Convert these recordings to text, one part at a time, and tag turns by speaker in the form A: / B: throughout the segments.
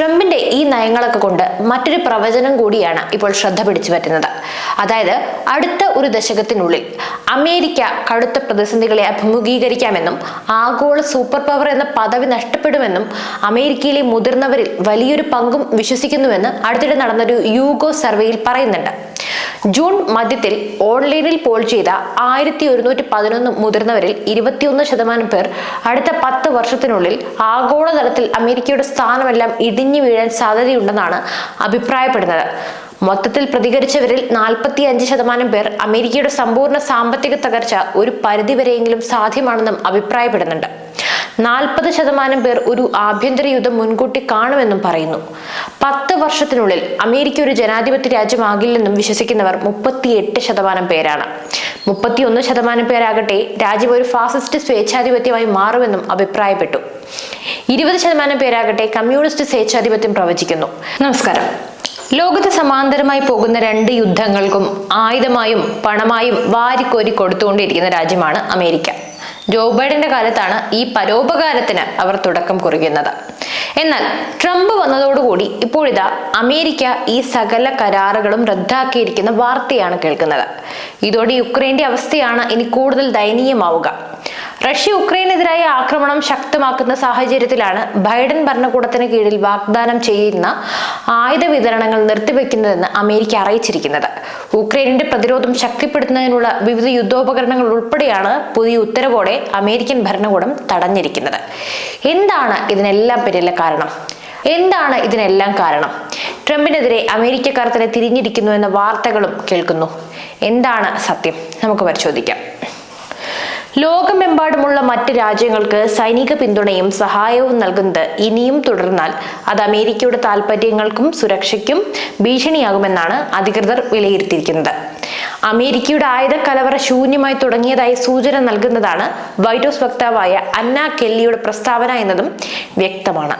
A: ട്രംപിന്റെ ഈ നയങ്ങളൊക്കെ കൊണ്ട് മറ്റൊരു പ്രവചനം കൂടിയാണ് ഇപ്പോൾ ശ്രദ്ധ പിടിച്ചു പറ്റുന്നത്. അതായത് അടുത്ത ഒരു ദശകത്തിനുള്ളിൽ അമേരിക്ക കടുത്ത പ്രതിസന്ധികളെ അഭിമുഖീകരിക്കാമെന്നും ആഗോള സൂപ്പർ പവർ എന്ന പദവി നഷ്ടപ്പെടുമെന്നും അമേരിക്കയിലെ മുതിർന്നവരിൽ വലിയൊരു പങ്കും വിശ്വസിക്കുന്നുവെന്ന് അടുത്തിടെ നടന്നൊരു യൂഗോ സർവേയിൽ പറയുന്നുണ്ട്. ജൂൺ മധ്യത്തിൽ ഓൺലൈനിൽ പോൾ ചെയ്ത ആയിരത്തി ഒരുന്നൂറ്റി പതിനൊന്ന് മുതിർന്നവരിൽ ഇരുപത്തിയൊന്ന് ശതമാനം പേർ അടുത്ത പത്ത് വർഷത്തിനുള്ളിൽ ആഗോളതലത്തിൽ അമേരിക്കയുടെ സ്ഥാനമെല്ലാം ഇടിഞ്ഞു വീഴാൻ സാധ്യതയുണ്ടെന്നാണ് അഭിപ്രായപ്പെടുന്നത്. മൊത്തത്തിൽ പ്രതികരിച്ചവരിൽ നാൽപ്പത്തി അഞ്ച് ശതമാനം പേർ അമേരിക്കയുടെ സമ്പൂർണ സാമ്പത്തിക തകർച്ച ഒരു പരിധിവരെയെങ്കിലും സാധ്യമാണെന്നും അഭിപ്രായപ്പെടുന്നുണ്ട്. നാൽപ്പത് ശതമാനം പേർ ഒരു ആഭ്യന്തര യുദ്ധം മുൻകൂട്ടി കാണുമെന്നും പറയുന്നു. പത്ത് വർഷത്തിനുള്ളിൽ അമേരിക്ക ഒരു ജനാധിപത്യ രാജ്യമാകില്ലെന്നും വിശ്വസിക്കുന്നവർ മുപ്പത്തിയെട്ട് ശതമാനം പേരാണ്. മുപ്പത്തിയൊന്ന് ശതമാനം പേരാകട്ടെ രാജ്യം ഒരു ഫാസിസ്റ്റ് സ്വേച്ഛാധിപത്യമായി മാറുമെന്നും അഭിപ്രായപ്പെട്ടു. ഇരുപത് ശതമാനം പേരാകട്ടെ കമ്മ്യൂണിസ്റ്റ് സ്വേച്ഛാധിപത്യം പ്രവചിക്കുന്നു. നമസ്കാരം. ലോകത്ത് സമാന്തരമായി പോകുന്ന രണ്ട് യുദ്ധങ്ങൾക്കും ആയുധമായും പണമായും വാരിക്കോരി കൊടുത്തുകൊണ്ടിരിക്കുന്ന രാജ്യമാണ് അമേരിക്ക. ജോ ബൈഡന്റെ കാലത്താണ് ഈ പരോപകാരത്തിന് അവർ തുടക്കം കുറിക്കുന്നത്. എന്നാൽ ട്രംപ് വന്നതോടുകൂടി ഇപ്പോഴിതാ അമേരിക്ക ഈ സകല കരാറുകളും റദ്ദാക്കിയിരിക്കുന്ന വാർത്തയാണ് കേൾക്കുന്നത്. ഇതോടെ യുക്രൈന്റെ അവസ്ഥയാണ് ഇനി കൂടുതൽ ദയനീയമാവുക. റഷ്യ ഉക്രൈനെതിരായ ആക്രമണം ശക്തമാക്കുന്ന സാഹചര്യത്തിലാണ് ബൈഡൻ ഭരണകൂടത്തിന് കീഴിൽ വാഗ്ദാനം ചെയ്യുന്ന ആയുധ വിതരണങ്ങൾ നിർത്തിവെക്കുന്നതെന്ന് അമേരിക്ക അറിയിച്ചിരിക്കുന്നത്. ഉക്രൈനിന്റെ പ്രതിരോധം ശക്തിപ്പെടുത്തുന്നതിനുള്ള വിവിധ യുദ്ധോപകരണങ്ങൾ ഉൾപ്പെടെയാണ് പുതിയ ഉത്തരവോടെ അമേരിക്കൻ ഭരണകൂടം തടഞ്ഞിരിക്കുന്നത്. എന്താണ് ഇതിനെല്ലാം പിന്നിലെ കാരണം? എന്താണ് ഇതിനെല്ലാം കാരണം? ട്രംപിനെതിരെ അമേരിക്കക്കാർ തന്നെ തിരിഞ്ഞിരിക്കുന്നു എന്ന വാർത്തകളും കേൾക്കുന്നു. എന്താണ് സത്യം? നമുക്ക് പരിശോധിക്കാം. ലോകമെമ്പാടുമുള്ള മറ്റ് രാജ്യങ്ങൾക്ക് സൈനിക പിന്തുണയും സഹായവും നൽകുന്നത് ഇനിയും തുടർന്നാൽ അത് അമേരിക്കയുടെ താൽപ്പര്യങ്ങൾക്കും സുരക്ഷയ്ക്കും ഭീഷണിയാകുമെന്നാണ് അധികൃതർ വിലയിരുത്തിയിരിക്കുന്നത്. അമേരിക്കയുടെ ആയുധ കലവറ ശൂന്യമായി തുടങ്ങിയതായി സൂചന നൽകുന്നതാണ് വൈറ്റ് ഹൗസ് വക്താവായ അന്ന കെല്ലിയുടെ പ്രസ്താവന എന്നതും വ്യക്തമാണ്.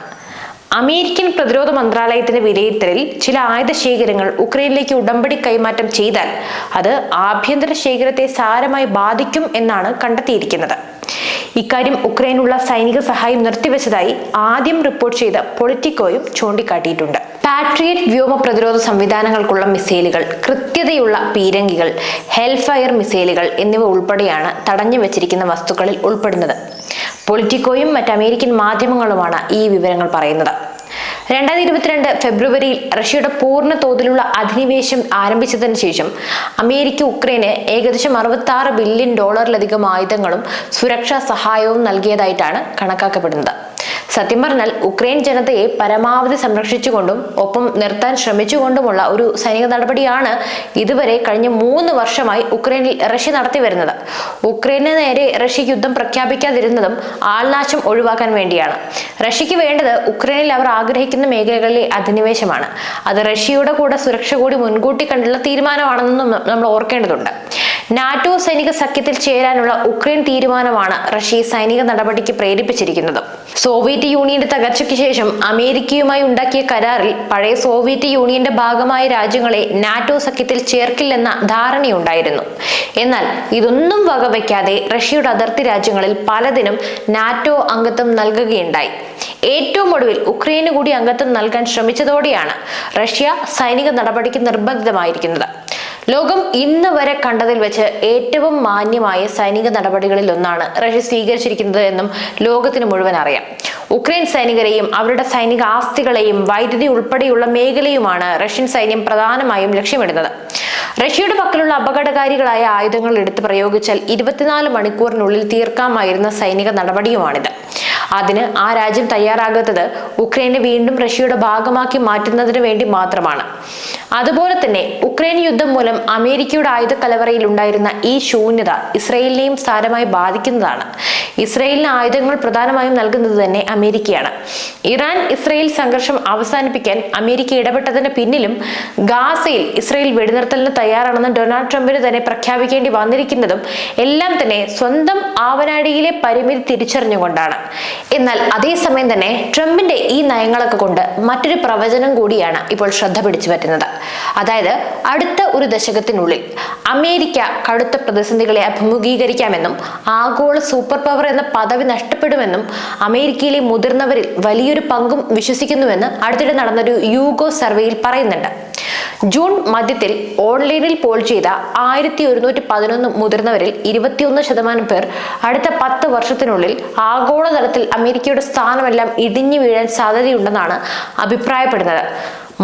A: അമേരിക്കൻ പ്രതിരോധ മന്ത്രാലയത്തിന്റെ വിലയിരുത്തലിൽ ചില ആയുധ ശേഖരങ്ങൾ ഉക്രൈനിലേക്ക് ഉടമ്പടി കൈമാറ്റം ചെയ്താൽ അത് ആഭ്യന്തര ശേഖരത്തെ സാരമായി ബാധിക്കും എന്നാണ് കണ്ടെത്തിയിരിക്കുന്നത്. ഇക്കാര്യം ഉക്രൈനുള്ള സൈനിക സഹായം നിർത്തിവെച്ചതായി ആദ്യം റിപ്പോർട്ട് ചെയ്ത പൊളിറ്റിക്കോയും ചൂണ്ടിക്കാട്ടിയിട്ടുണ്ട്. പാട്രിയറ്റ് വ്യോമ പ്രതിരോധ സംവിധാനങ്ങൾക്കുള്ള മിസൈലുകൾ കൃത്യതയുള്ള പീരങ്കികൾ ഹെൽഫയർ മിസൈലുകൾ എന്നിവ ഉൾപ്പെടെയാണ് തടഞ്ഞു വെച്ചിരിക്കുന്ന വസ്തുക്കളിൽ ഉൾപ്പെടുന്നത്. പൊളിറ്റിക്കോയും മറ്റ് അമേരിക്കൻ മാധ്യമങ്ങളുമാണ് ഈ വിവരങ്ങൾ പറയുന്നത്. രണ്ടായിരത്തി ഇരുപത്തിരണ്ട് ഫെബ്രുവരിയിൽ റഷ്യയുടെ പൂർണ തോതിലുള്ള അധിനിവേശം ആരംഭിച്ചതിന് ശേഷം അമേരിക്ക ഉക്രൈന് ഏകദേശം അറുപത്തി ആറ് ബില്യൺ ഡോളറിലധികം ആയുധങ്ങളും സുരക്ഷാ സഹായവും നൽകിയതായിട്ടാണ് കണക്കാക്കപ്പെടുന്നത്. സത്യം പറഞ്ഞാൽ ഉക്രൈൻ ജനതയെ പരമാവധി സംരക്ഷിച്ചുകൊണ്ടും ഒപ്പം നിർത്താൻ ശ്രമിച്ചുകൊണ്ടുമുള്ള ഒരു സൈനിക നടപടിയാണ് ഇതുവരെ കഴിഞ്ഞ മൂന്ന് വർഷമായി ഉക്രൈനിൽ റഷ്യ നടത്തി വരുന്നത്. ഉക്രൈന് നേരെ റഷ്യ യുദ്ധം പ്രഖ്യാപിക്കാതിരുന്നതും ആൾനാശം ഒഴിവാക്കാൻ വേണ്ടിയാണ്. റഷ്യക്ക് വേണ്ടത് ഉക്രൈനിൽ അവർ ആഗ്രഹിക്കുന്ന മേഖലകളിലെ അധിനിവേശമാണ്. അത് റഷ്യയുടെ കൂടെ സുരക്ഷ കൂടി മുൻകൂട്ടി കണ്ടുള്ള തീരുമാനമാണെന്നും നമ്മൾ ഓർക്കേണ്ടതുണ്ട്. നാറ്റോ സൈനിക സഖ്യത്തിൽ ചേരാനുള്ള ഉക്രൈൻ തീരുമാനമാണ് റഷ്യ സൈനിക നടപടിക്ക് പ്രേരിപ്പിച്ചിരിക്കുന്നത്. സോവിയറ്റ് യൂണിയന്റെ തകർച്ചയ്ക്ക് ശേഷം അമേരിക്കയുമായി ഉണ്ടാക്കിയ കരാറിൽ പഴയ സോവിയറ്റ് യൂണിയന്റെ ഭാഗമായ രാജ്യങ്ങളെ നാറ്റോ സഖ്യത്തിൽ ചേർക്കില്ലെന്ന ധാരണയുണ്ടായിരുന്നു. എന്നാൽ ഇതൊന്നും വകവയ്ക്കാതെ റഷ്യയുടെ അതിർത്തി രാജ്യങ്ങളിൽ പലതിനും നാറ്റോ അംഗത്വം നൽകുകയുണ്ടായി. ഏറ്റവും ഒടുവിൽ ഉക്രൈന് കൂടി അംഗത്വം നൽകാൻ ശ്രമിച്ചതോടെയാണ് റഷ്യ സൈനിക നടപടിക്ക് നിർബന്ധിതമായിരിക്കുന്നത്. ലോകം ഇന്ന് വരെ കണ്ടതിൽ വെച്ച് ഏറ്റവും മാന്യമായ സൈനിക നടപടികളിൽ ഒന്നാണ് റഷ്യ സ്വീകരിച്ചിരിക്കുന്നത് എന്നും ലോകത്തിന് മുഴുവൻ അറിയാം. ഉക്രൈൻ സൈനികരെയും അവരുടെ സൈനിക ആസ്തികളെയും വൈദ്യുതി ഉൾപ്പെടെയുള്ള മേഖലയുമാണ് റഷ്യൻ സൈന്യം പ്രധാനമായും ലക്ഷ്യമിടുന്നത്. റഷ്യയുടെ പക്കലുള്ള അപകടകാരികളായ ആയുധങ്ങൾ എടുത്ത് പ്രയോഗിച്ചാൽ ഇരുപത്തിനാല് മണിക്കൂറിനുള്ളിൽ തീർക്കാമായിരുന്ന സൈനിക നടപടിയുമാണിത്. അതിന് ആ രാജ്യം തയ്യാറാകാത്തത് ഉക്രൈനെ വീണ്ടും റഷ്യയുടെ ഭാഗമാക്കി മാറ്റുന്നതിന് വേണ്ടി മാത്രമാണ്. അതുപോലെ തന്നെ ഉക്രൈൻ യുദ്ധം മൂലം അമേരിക്കയുടെ ആയുധ കലവറയിൽ ഉണ്ടായിരുന്ന ഈ ശൂന്യത ഇസ്രയേലിനെയും സാരമായി ബാധിക്കുന്നതാണ്. ഇസ്രയേലിന് ആയുധങ്ങൾ പ്രധാനമായും നൽകുന്നത് തന്നെ അമേരിക്കയാണ്. ഇറാൻ ഇസ്രയേൽ സംഘർഷം അവസാനിപ്പിക്കാൻ അമേരിക്ക ഇടപെട്ടതിന് പിന്നിലും ഗാസയിൽ ഇസ്രയേൽ വെടിനിർത്തലിന് തയ്യാറാണെന്ന് ഡൊണാൾഡ് ട്രംപിന് തന്നെ പ്രഖ്യാപിക്കേണ്ടി വന്നിരിക്കുന്നതും എല്ലാം തന്നെ സ്വന്തം ആവനാടിയിലെ പരിമിതി തിരിച്ചറിഞ്ഞുകൊണ്ടാണ്. എന്നാൽ അതേസമയം തന്നെ ട്രംപിന്റെ ഈ നയങ്ങളൊക്കെ കൊണ്ട് മറ്റൊരു പ്രവചനം കൂടിയാണ് ഇപ്പോൾ ശ്രദ്ധ പിടിച്ചു പറ്റുന്നത്. അതായത് അടുത്ത ഒരു ദശകത്തിനുള്ളിൽ അമേരിക്ക കടുത്ത പ്രതിസന്ധികളെ അഭിമുഖീകരിക്കാമെന്നും ആഗോള സൂപ്പർ പവർ എന്ന പദവി നഷ്ടപ്പെടുമെന്നും അമേരിക്കയിലെ മുതിർന്നവരിൽ വലിയൊരു പങ്കും വിശ്വസിക്കുന്നുവെന്ന് അടുത്തിടെ നടന്നൊരു യൂഗോ സർവേയിൽ പറയുന്നുണ്ട്. ജൂൺ മധ്യത്തിൽ ഓൺലൈനിൽ പോൾ ചെയ്ത ആയിരത്തി ഒരുന്നൂറ്റി പതിനൊന്ന് മുതിർന്നവരിൽ ഇരുപത്തിയൊന്ന് ശതമാനം പേർ അടുത്ത പത്ത് വർഷത്തിനുള്ളിൽ ആഗോളതലത്തിൽ അമേരിക്കയുടെ സ്ഥാനമെല്ലാം ഇടിഞ്ഞു വീഴാൻ സാധ്യതയുണ്ടെന്നാണ് അഭിപ്രായപ്പെടുന്നത്.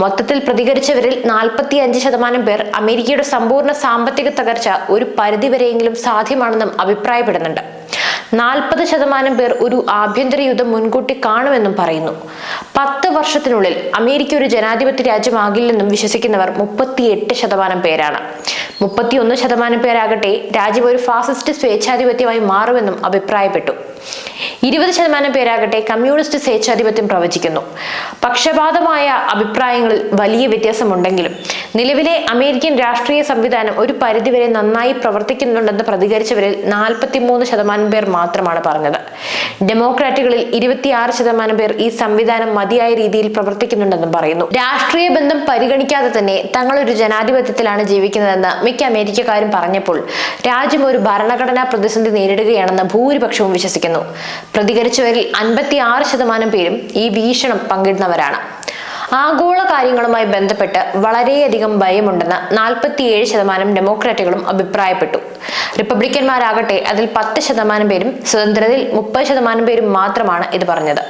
A: മൊത്തത്തിൽ പ്രതികരിച്ചവരിൽ നാൽപ്പത്തി അഞ്ച് ശതമാനം പേർ അമേരിക്കയുടെ സമ്പൂർണ സാമ്പത്തിക തകർച്ച ഒരു പരിധിവരെയെങ്കിലും സാധ്യമാണെന്നും അഭിപ്രായപ്പെടുന്നുണ്ട്. നാൽപ്പത് ശതമാനം പേർ ഒരു ആഭ്യന്തര യുദ്ധം മുൻകൂട്ടി കാണുമെന്നും പറയുന്നു. പത്ത് വർഷത്തിനുള്ളിൽ അമേരിക്ക ഒരു ജനാധിപത്യ രാജ്യമാകില്ലെന്നും വിശ്വസിക്കുന്നവർ മുപ്പത്തിയെട്ട് ശതമാനം പേരാണ്. മുപ്പത്തിയൊന്ന് ശതമാനം പേരാകട്ടെ രാജ്യം ഒരു ഫാസിസ്റ്റ് സ്വേച്ഛാധിപത്യമായി മാറുമെന്നും അഭിപ്രായപ്പെട്ടു. ഇരുപത് ശതമാനം പേരാകട്ടെ കമ്മ്യൂണിസ്റ്റ് സ്വേച്ഛാധിപത്യം പ്രവചിക്കുന്നു. പക്ഷപാതമായ അഭിപ്രായങ്ങളിൽ വലിയ വ്യത്യാസമുണ്ടെങ്കിലും നിലവിലെ അമേരിക്കൻ രാഷ്ട്രീയ സംവിധാനം ഒരു പരിധിവരെ നന്നായി പ്രവർത്തിക്കുന്നുണ്ടെന്ന് പ്രതികരിച്ചവരിൽ നാൽപ്പത്തിമൂന്ന് ശതമാനം പേർ മാത്രമാണ് പറഞ്ഞത്. ഡെമോക്രാറ്റുകളിൽ ഇരുപത്തിയാറ് ശതമാനം പേർ ഈ സംവിധാനം മതിയായ രീതിയിൽ പ്രവർത്തിക്കുന്നുണ്ടെന്നും പറയുന്നു. രാഷ്ട്രീയ ബന്ധം പരിഗണിക്കാതെ തന്നെ തങ്ങളൊരു ജനാധിപത്യത്തിലാണ് ജീവിക്കുന്നതെന്ന് മിക്ക അമേരിക്കക്കാരും പറഞ്ഞപ്പോൾ രാജ്യം ഒരു ഭരണഘടനാ പ്രതിസന്ധി നേരിടുകയാണെന്ന് ഭൂരിപക്ഷവും വിശ്വസിക്കുന്നു. പ്രതികരിച്ചവരിൽ അൻപത്തി ആറ് ശതമാനം പേരും ഈ വീക്ഷണം പങ്കിടുന്നവരാണ്. ആഗോള കാര്യങ്ങളുമായി ബന്ധപ്പെട്ട് വളരെയധികം ഭയമുണ്ടെന്ന് നാൽപ്പത്തിയേഴ് ശതമാനം ഡെമോക്രാറ്റുകളും അഭിപ്രായപ്പെട്ടു. റിപ്പബ്ലിക്കന്മാരാകട്ടെ അതിൽ പത്ത് ശതമാനം പേരും സ്വതന്ത്രത്തിൽ മുപ്പത് ശതമാനം പേരും മാത്രമാണ് ഇത് പറഞ്ഞത്.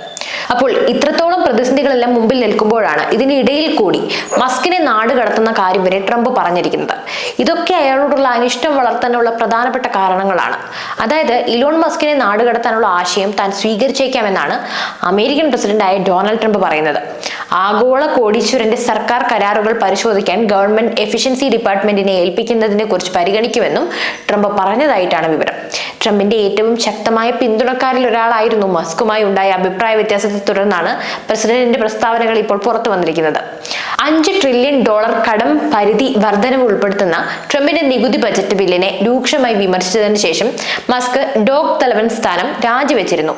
A: അപ്പോൾ ഇത്രത്തോളം പ്രതിസന്ധികളെല്ലാം മുമ്പിൽ നിൽക്കുമ്പോഴാണ് ഇതിനിടയിൽ കൂടി മസ്കിനെ നാട് കടത്തുന്ന കാര്യം വരെ ട്രംപ് പറഞ്ഞിരിക്കുന്നത്. ഇതൊക്കെ അയാളോടുള്ള അനിഷ്ടം വളർത്താനുള്ള പ്രധാനപ്പെട്ട കാരണങ്ങളാണ്. അതായത് ഇലോൺ മസ്കിനെ നാട് കടത്താനുള്ള ആശയം താൻ സ്വീകരിച്ചേക്കാമെന്നാണ് അമേരിക്കൻ പ്രസിഡന്റായ ഡൊണാൾഡ് ട്രംപ് പറയുന്നത്. ആഗോള കോടീശ്വരന്റെ സർക്കാർ കരാറുകൾ പരിശോധിക്കാൻ ഗവൺമെന്റ് എഫിഷ്യൻസി ഡിപ്പാർട്ട്മെന്റിനെ ഏൽപ്പിക്കുന്നതിനെ കുറിച്ച് പരിഗണിക്കുമെന്നും ട്രംപ് പറഞ്ഞതായിട്ടാണ് വിവരം. ട്രംപിന്റെ ഏറ്റവും ശക്തമായ പിന്തുണക്കാരിൽ ഒരാളായിരുന്നു മസ്കുമായി ഉണ്ടായ അഭിപ്രായ വ്യത്യാസത്തെ തുടർന്നാണ് പ്രസിഡന്റിന്റെ പ്രസ്താവനകൾ ഇപ്പോൾ പുറത്തു വന്നിരിക്കുന്നത്. അഞ്ച് ട്രില്യൺ ഡോളർ കടം പരിധി വർധനവ് ഉൾപ്പെടുത്തുന്ന ട്രംപിന്റെ നികുതി ബജറ്റ് ബില്ലിനെ രൂക്ഷമായി വിമർശിച്ചതിന് ശേഷം മസ്ക് ഡോഗ് തലവൻ സ്ഥാനം രാജിവെച്ചിരുന്നു.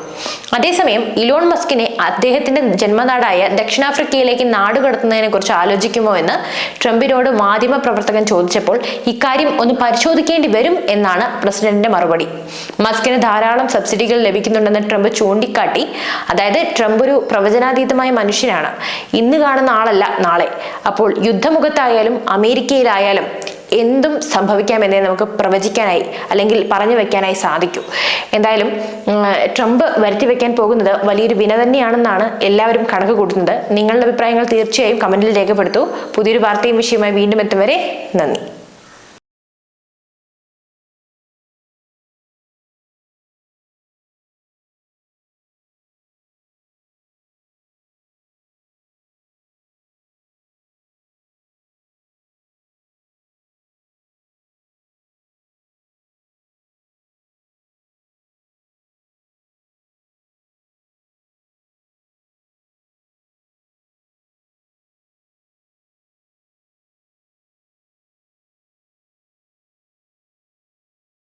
A: അതേസമയം ഇലോൺ മസ്കിനെ അദ്ദേഹത്തിന്റെ ജന്മനാടായ ദക്ഷിണാഫ്രിക്കയിലേക്ക് നാടുകടത്തുന്നതിനെ കുറിച്ച് ആലോചിക്കുമോ എന്ന് ട്രംപിനോട് മാധ്യമ പ്രവർത്തകൻ ചോദിച്ചപ്പോൾ ഇക്കാര്യം ഒന്ന് പരിശോധിക്കേണ്ടി വരും എന്നാണ് പ്രസിഡന്റിന്റെ മറുപടി. മസ്കിന് ധാരാളം സബ്സിഡികൾ ലഭിക്കുന്നുണ്ടെന്ന് ട്രംപ് ചൂണ്ടിക്കാട്ടി. അതായത് ട്രംപ് ഒരു പ്രവചനാതീതമായ മനുഷ്യനാണ്. ഇന്ന് കാണുന്ന ആളല്ല നാളെ. അപ്പോൾ യുദ്ധമുഖത്തായാലും അമേരിക്കയിലായാലും എന്തും സംഭവിക്കാമെന്നേ നമുക്ക് പ്രവചിക്കാനായി അല്ലെങ്കിൽ പറഞ്ഞു വെക്കാനായി സാധിക്കൂ. എന്തായാലും ട്രംപ് വരുത്തി വെക്കാൻ പോകുന്നത് വലിയൊരു വിന തന്നെയാണെന്നാണ് എല്ലാവരും കണക്ക് കൂട്ടുന്നത്. നിങ്ങളുടെ അഭിപ്രായങ്ങൾ തീർച്ചയായും കമന്റിൽ രേഖപ്പെടുത്തൂ. പുതിയൊരു വാർത്തയും വിഷയമായി വീണ്ടും എത്തും വരെ നന്ദി.